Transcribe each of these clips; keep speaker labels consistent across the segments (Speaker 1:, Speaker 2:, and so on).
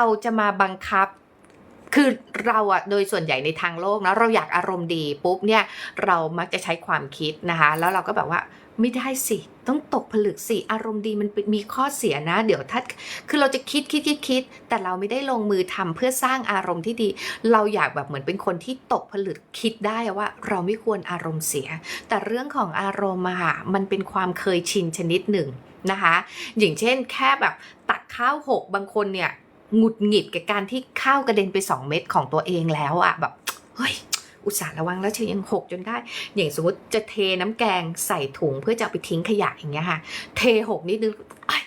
Speaker 1: เราจะมาบังคับ คือเราอะโดยส่วนใหญ่ในทางโลกนะเราอยากอารมณ์ดีปุ๊บเนี่ยเรามักจะใช้ความคิดนะคะ แล้วเราก็แบบว่าไม่ได้สิ ต้องตกผลึกสิ อารมณ์ดีมันมีข้อเสียนะ เดี๋ยวถ้าคือเราจะคิดคิดคิดคิด แต่เราไม่ได้ลงมือทำเพื่อสร้างอารมณ์ที่ดี เราอยากแบบเหมือนเป็นคนที่ตกผลึกคิดได้ว่า เราไม่ควรอารมณ์เสีย แต่เรื่องของอารมณ์อะค่ะมันเป็นความเคยชินชนิดหนึ่งนะคะ อย่างเช่นแค่แบบตักข้าวหกบางคนเนี่ย หงุดหงิดกับการที่ข้าวกระเด็นไป 2 เม็ดของตัวเองแล้วอะแบบเฮ้ยอุตส่าห์ระวังแล้วเชียวยังหกจนได้ อย่างสมมติจะเทน้ำแกงใส่ถุงเพื่อจะไปทิ้งขยะอย่างเงี้ยค่ะ เทหกนิดนึงเอ้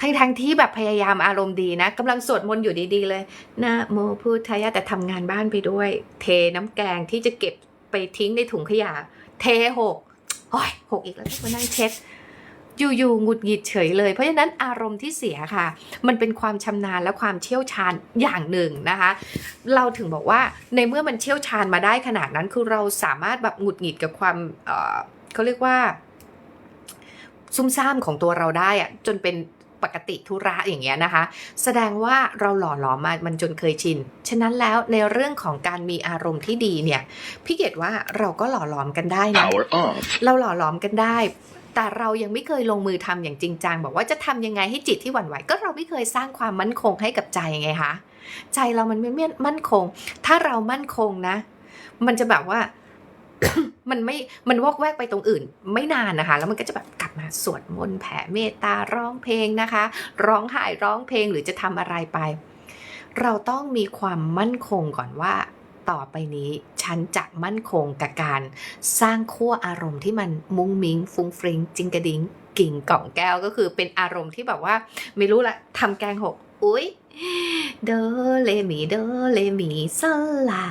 Speaker 1: ทั้งทั้งที่แบบพยายามอารมณ์ดีนะกำลังสวดมนต์อยู่ดีๆเลยนะโมพุทธายะแต่ทำงานบ้านไปด้วย เทน้ำแกงที่จะเก็บไปทิ้งในถุงขยะ เทหกโอ้ยหกอีกแล้วต้องมานั่งเช็ด อยู่ๆหงุดหงิดเฉยเลย เพราะฉะนั้นอารมณ์ที่เสียค่ะ มันเป็นความชำนาญและความเชี่ยวชาญอย่างหนึ่งนะคะ เราถึงบอกว่าในเมื่อมันเชี่ยวชาญมาได้ขนาดนั้นคือเราสามารถแบบหงุดหงิดกับความเอ่อเขาเรียกว่า ซุ่มซ่ามของตัวเราได้อะจนเป็นปกติธุระอย่างเงี้ยนะคะ แสดงว่าเราหล่อหลอมมามันจนเคยชิน ฉะนั้นแล้วในเรื่องของการมีอารมณ์ที่ดีเนี่ยพี่เกดว่าเราก็หล่อหลอมกันได้นะ
Speaker 2: Power on.
Speaker 1: เราหล่อหลอมกันได้ แต่เรายังไม่เคยลงมือทำอย่างจริงจังบอกว่าจะทำยังไงให้จิตที่หวั่นไหวก็เราไม่เคยสร้างความมั่นคงให้กับใจไงคะใจเรามันไม่มั่นคง ถ้าเรามั่นคงนะ มันจะแบบว่า มันไม่มันวอกแวกไปตรงอื่น ไม่นานนะคะ แล้วมันก็จะแบบกลับมาสวดมนต์แผ่เมตตาร้องเพลงนะคะ ร้องไห้ร้องเพลงหรือจะทำอะไรไป เราต้องมีความมั่นคงก่อนว่า ต่อไปนี้ฉันจะมั่นคงกับการสร้างขั้วอารมณ์ที่มันมุ้งมิ้ง ฟุ้งฟริงจิงกระดิงกิ่งกล่องแก้วก็คือเป็นอารมณ์ที่แบบว่า ไม่รู้ละทำแกงหกอุ๊ยโดเลมีโดเลมีโซลา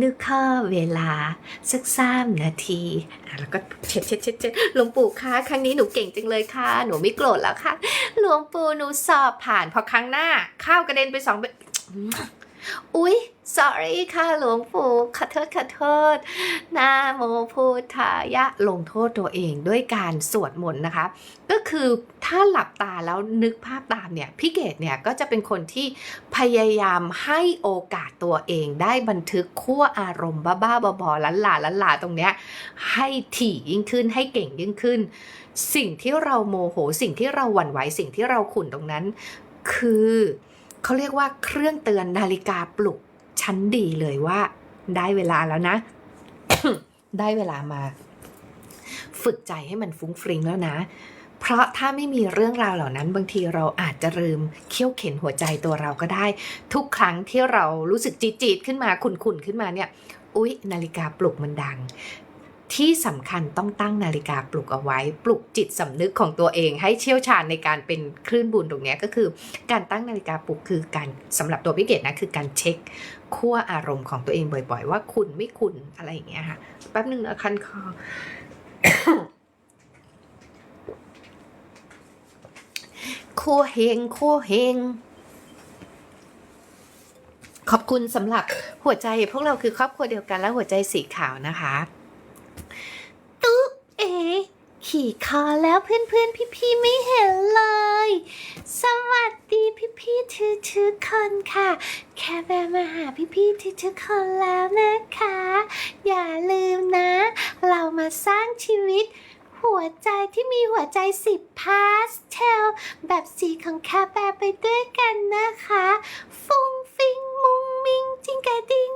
Speaker 1: นึกข้อเวลา สักสามนาทีแล้วก็เช็ดเช็ดเช็ดเช็ดหลวงปู่คะครั้งนี้หนูเก่งจังเลยค่ะ หนูไม่โกรธแล้วค่ะ หลวงปู่หนูสอบผ่านพอครั้งหน้า ข้าวกระเด็นไปสองเบ็ด อุ๊ย sorry ค่ะหลวงปู่ขอโทษขอโทษนะโมพุทธายะลงโทษตัวเองด้วยการสวดมนต์นะคะ ก็คือถ้าหลับตาแล้วนึกภาพตามเนี่ยพี่เกดเนี่ยก็จะเป็นคนที่พยายามให้โอกาสตัวเองได้บันทึกขั้วอารมณ์บ้าๆบอๆลันหลาลันหลาตรงเนี้ยให้ถี่ยิ่งขึ้นให้เก่งยิ่งขึ้น สิ่งที่เราโมโหสิ่งที่เราหวั่นไหวสิ่งที่เราขุ่นตรงนั้น คือ เขาเรียกว่าเครื่องเตือนนาฬิกาปลุกชั้นดีเลยว่า ได้เวลาแล้วนะ ได้เวลามา ฝึกใจให้มันฟุ้งฟริงแล้วนะ เพราะถ้าไม่มีเรื่องราวเหล่านั้น บางทีเราอาจจะลืมเขี้ยวเข็นหัวใจตัวเราก็ได้ ทุกครั้งที่เรารู้สึกจีดๆขึ้นมาขุ่นๆขึ้นมาเนี่ย อุ๊ย นาฬิกาปลุกมันดัง ที่สำคัญต้องตั้งนาฬิกาปลุกเอาไว้ ปลุกจิตสำนึกของตัวเองให้เชี่ยวชาญในการเป็นคลื่นบุญตรงนี้ก็คือ การตั้งนาฬิกาปลุกคือการสำหรับตัวพี่เกดนะคือการเช็คขั้วอารมณ์ของตัวเองบ่อยๆ ว่าคุณไม่คุณอะไรอย่างเงี้ยค่ะแป๊บหนึ่งนะคันคอคั่วเฮงคั่วเฮงขอบคุณสำหรับหัวใจพวกเราคือครอบครัวเดียวกันและหัวใจสีขาวนะคะ ขี่คอแล้วเพื่อนๆ พี่ๆ ไม่เห็นเลย สวัสดีพี่ๆทุกทุกๆคนค่ะ แค่แวะมาหาพี่ๆทุกทุกๆคนแล้วนะคะ อย่าลืมนะ เรามาสร้างชีวิต หัวใจที่มีหัวใจสิบพาสเทล แบบสีของแคาแบร์ไปด้วยกันนะคะ ฟุ้งฟิงมุงมิงจิงกระดิง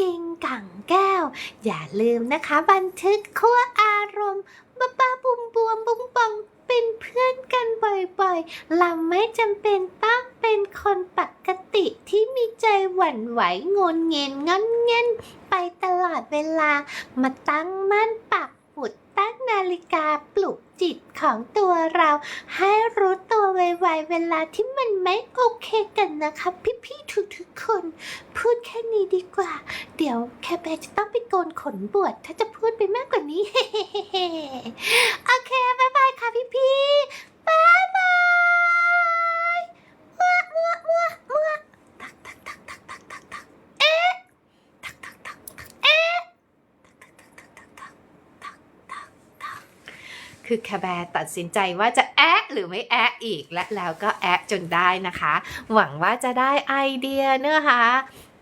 Speaker 1: กิ่งกังแก้ว อย่าลืมนะคะ บันทึกขั้วอารมณ์บ้าบ้าบุมบวมบุงบองเป็นเพื่อนกันบ่อยๆ เราไม่จำเป็นต้องเป็นคนปกติที่มีใจหวั่นไหวงนเงียนงอนเงียนไปตลอดเวลา มาตั้งมั่นปักหมุดตั้งนาฬิกาปลุกจิตของตัวเรา ให้รู้ตัวไวๆเวลาที่มันไม่โอเคกันนะคะพี่ๆทุกๆคน พูดแค่นี้ดีกว่า เดี๋ยวแคแบจะต้องไปโกนขนบวชถ้าจะพูดไปมากกว่านี้ โอเคบายบายค่ะพี่ๆ คือแคแบร์ตัดสินใจว่าจะแอะหรือไม่แอะอีกและแล้วก็แอะจนได้นะคะ หวังว่าจะได้ไอเดียเนื้อหา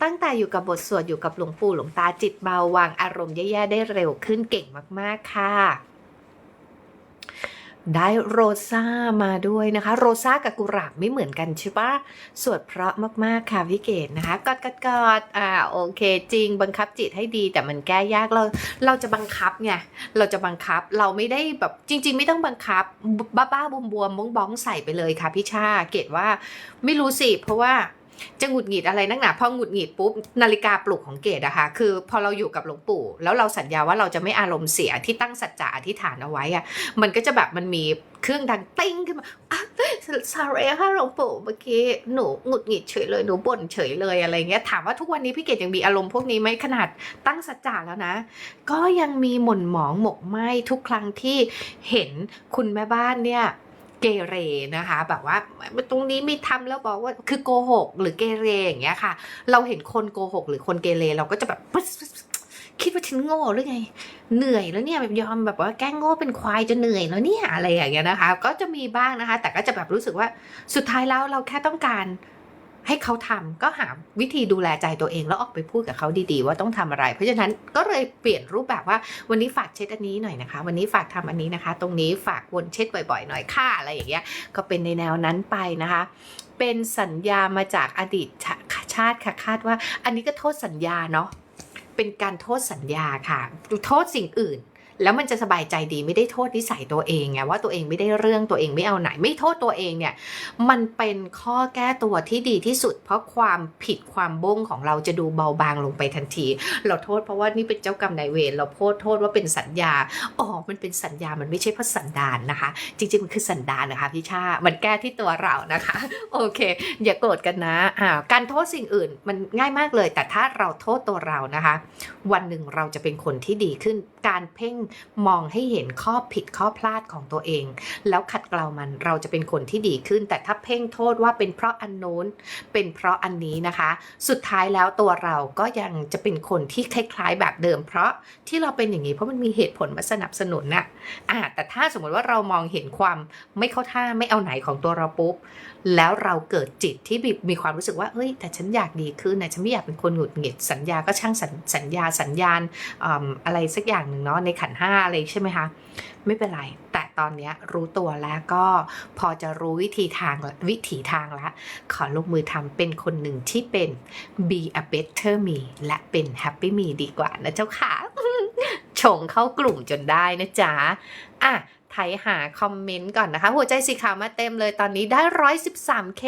Speaker 1: ตั้งแต่อยู่กับบทสวดอยู่กับหลวงปู่หลวงตาจิตเบาวางอารมณ์แย่ๆได้เร็วขึ้นเก่งมากๆค่ะ ได้โรซ่ามาด้วยนะคะ โรซ่ากับกุหลาบไม่เหมือนกันใช่ปะสวดเพราะมากๆค่ะพี่เกดนะคะกอดกอดกอดอ่าโอเค จริงบังคับจิตให้ดีแต่มันแก้ยากเราเราจะบังคับไงเราจะบังคับเราไม่ได้แบบจริง ๆ ไม่ต้องบังคับ บ้าบ้าบวมบวมบ้องบ้องๆใส่ไปเลยค่ะพี่ชาเกดว่าไม่รู้สิเพราะว่า จะหงุดหงิดอะไรนักหนาพอหงุดหงิดปุ๊บนาฬิกาปลุกของเกดอะค่ะคือพอเราอยู่กับหลวงปู่ แล้วเราสัญญาว่าเราจะไม่อารมณ์เสียที่ตั้งสัจจะอธิษฐานเอาไว้อะมันก็จะแบบมันมีเครื่องดังติ้งขึ้นมาอะ sorry ค่ะหลวงปู่เมื่อกี้หนูหงุดหงิดเฉยเลยหนูบ่นเฉยเลยอะไรเงี้ยถามว่าทุกวันนี้พี่เกดยังมีอารมณ์พวกนี้ไหมขนาดตั้งสัจจะแล้วนะ ก็ยังมีหม่นหมองหมกไหมทุกครั้งที่เห็นคุณแม่บ้านเนี่ย เกเรนะคะ แบบว่าตรงนี้ไม่ทำแล้วบอกว่าคือโกหก หรือเกเรอย่างเงี้ยค่ะ เราเห็นคนโกหก หรือคนเกเรเราก็จะแบบคิดว่าฉันโง่หรือไง เหนื่อยแล้วเนี่ยแบบยอมแบบว่าแกล้งโง่เป็นควายจะเหนื่อยแล้วเนี่ยอะไรอย่างเงี้ยนะคะ ก็จะมีบ้างนะคะ แต่ก็จะแบบรู้สึกว่าสุดท้ายแล้วเราแค่ต้องการ ให้เขาทำก็หาวิธีดูแลใจตัวเองแล้วออกไปพูดกับเขาดีๆ ว่าต้องทำอะไร เพราะฉะนั้นก็เลยเปลี่ยนรูปแบบว่าวันนี้ฝากเช็ดอันนี้หน่อยนะคะ วันนี้ฝากทำอันนี้นะคะ ตรงนี้ฝากวนเช็ดบ่อยๆ หน่อยค่ะอะไรอย่างเงี้ยก็เป็นในแนวนั้นไปนะคะ เป็นสัญญามาจากอดีตชาติค่ะคาดว่า อันนี้ก็โทษสัญญาเนาะเป็นการโทษสัญญาค่ะโทษสิ่งอื่น แล้วมันจะสบายใจดีไม่ได้โทษนิสัยตัวเองไงว่าตัวเองไม่ได้เรื่องตัวเองไม่เอาไหน ไม่โทษตัวเองเนี่ย มันเป็นข้อแก้ตัวที่ดีที่สุด เพราะความผิดความบงของเราจะดูเบาบางลงไปทันที เราโทษเพราะว่านี่เป็นเจ้ากรรมนายเวรเราโทษโทษว่าเป็นสัญญาอ๋อมันเป็นสัญญามันไม่ใช่เพราะสันดานนะคะ จริงๆมันคือสันดานนะคะพี่ชา มันแก้ที่ตัวเรานะคะ โอเค อย่าโกรธกันนะอ่าการโทษสิ่งอื่นมันง่ายมากเลย แต่ถ้าเราโทษตัวเรานะคะ วันหนึ่งเราจะเป็นคนที่ดีขึ้นการเพ่งมองให้เห็นข้อผิดข้อพลาดของตัวเอง แล้วขัดเกลามันเราจะเป็นคนที่ดีขึ้น แต่ถ้าเพ่งโทษว่าเป็นเพราะอันโน้น เป็นเพราะอันนี้นะคะ สุดท้ายแล้วตัวเราก็ยังจะเป็นคนที่คล้ายๆ แบบเดิม เพราะที่เราเป็นอย่างนี้เพราะมันมีเหตุผลมาสนับสนุนน่ะอ่าแต่ถ้าสมมติว่าเรามองเห็นความไม่เข้าท่าไม่เอาไหนของตัวเราปุ๊บแล้วเราเกิดจิตที่มีความรู้สึกว่าเฮ้ย แต่ฉันอยากดีขึ้นนะฉันไม่อยากเป็นคนหงุดหงิดสัญญาก็ช่างสัญญาสัญญาณอืมอะไรสักอย่างหนึ่งเนาะในขันห้าอะไรใช่ไหมคะ ไม่เป็นไร แต่ตอนนี้รู้ตัวแล้วก็พอจะรู้วิธีทางวิถีทางแล้วขอลงมือทำเป็นคนหนึ่งที่เป็น be a better me และเป็น happy me ดีกว่านะเจ้าค่ะชงเข้ากลุ่มจนได้นะจ๊ะอะไถหาคอมเมนต์ก่อนนะคะ หัวใจสีขาวมาเต็มเลยตอนนี้ได้ 113k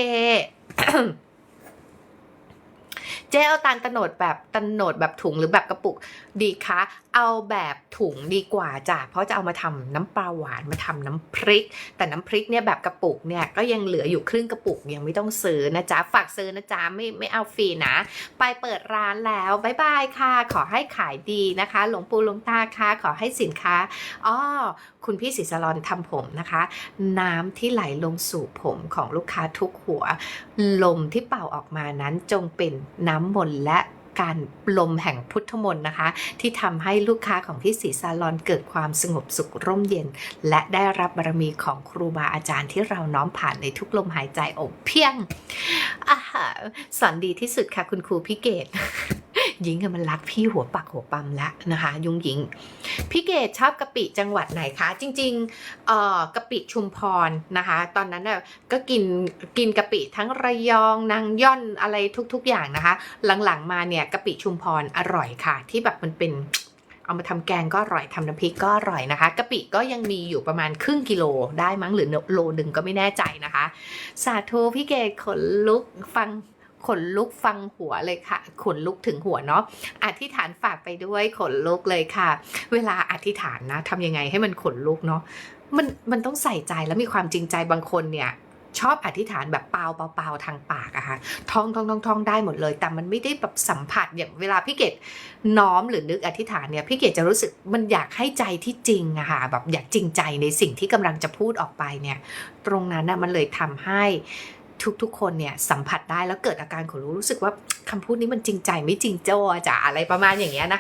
Speaker 1: จ๊เอาตาลตะโนดแบบตะโนดแบบถุงหรือแบบกระปุกดีคะ เอาแบบถุงดีกว่าจ้ะ เพราะจะเอามาทำน้ำปลาหวานมาทำน้ำพริก แต่น้ำพริกเนี่ยแบบกระปุกเนี่ยก็ยังเหลืออยู่ครึ่งกระปุกยังไม่ต้องซื้อนะจ๊ะ ฝากซื้อนะจ๊ะไม่ไม่เอาฟรีนะ ไปเปิดร้านแล้วบายบายค่ะ ขอให้ขายดีนะคะ หลวงปู่หลวงตาค่ะ ขอให้สินค้าอ้อคุณพี่ศิสลอนทำผมนะคะ น้ำที่ไหลลงสู่ผมของลูกค้าทุกหัว ลมที่เป่าออกมานั้นจงเป็นน้ำมนต์และการลมแห่งพุทธมนต์นะคะ ที่ทำให้ลูกค้าของพี่ศรีซาลอนเกิดความสงบสุขร่มเย็น และได้รับบารมีของครูบาอาจารย์ที่เราน้อมผ่านในทุกลมหายใจอบเพียงอาสอนดีที่สุดค่ะคุณครูพี่เกต ดยิงอะมันรักพี่หัวปักหัวปั๊มและนะคะ ยุงยิงพี่เกดชอบกะปิจังหวัดไหนคะ จริงๆเอ่อกะปิชุมพรนะคะ ตอนนั้นน่ะก็กินกินกะปิทั้งระยองนางย่อนอะไรทุกๆอย่างนะคะ หลังๆมาเนี่ยกะปิชุมพรอร่อยค่ะ ที่แบบมันเป็นเอามาทำแกงก็อร่อยทำน้ำพริกก็อร่อยนะคะกะปิก็ยังมีอยู่ประมาณครึ่งกิโลได้มั้งหรือโลหนึ่งก็ไม่แน่ใจนะคะ สาธุพี่เกดขนลุกฟัง ขนลุกฟังหัวเลยค่ะ ขนลุกถึงหัวเนาะ อธิษฐานฝากไปด้วยขนลุกเลยค่ะ เวลาอธิษฐานนะทำยังไงให้มันขนลุกเนาะ มันมันต้องใส่ใจแล้วมีความจริงใจบางคนเนี่ยชอบอธิษฐานแบบเปล่าเปล่าทางปากอะค่ะท่องท่องท่องท่องได้หมดเลย แต่มันไม่ได้แบบสัมผัสอย่างเวลาพี่เกดน้อมหรือนึกอธิษฐานเนี่ยพี่เกดจะรู้สึกมันอยากให้ใจที่จริงอะค่ะแบบอยากจริงใจในสิ่งที่กำลังจะพูดออกไปเนี่ย ตรงนั้นนะมันเลยทำให้ ทุกๆ คนเนี่ยสัมผัสได้แล้วเกิดอาการขนลุกรู้สึกว่าคำพูดนี้มันจริงใจไม่จริงโจ้จ้ะอะไรประมาณอย่างเงี้ยนะคะ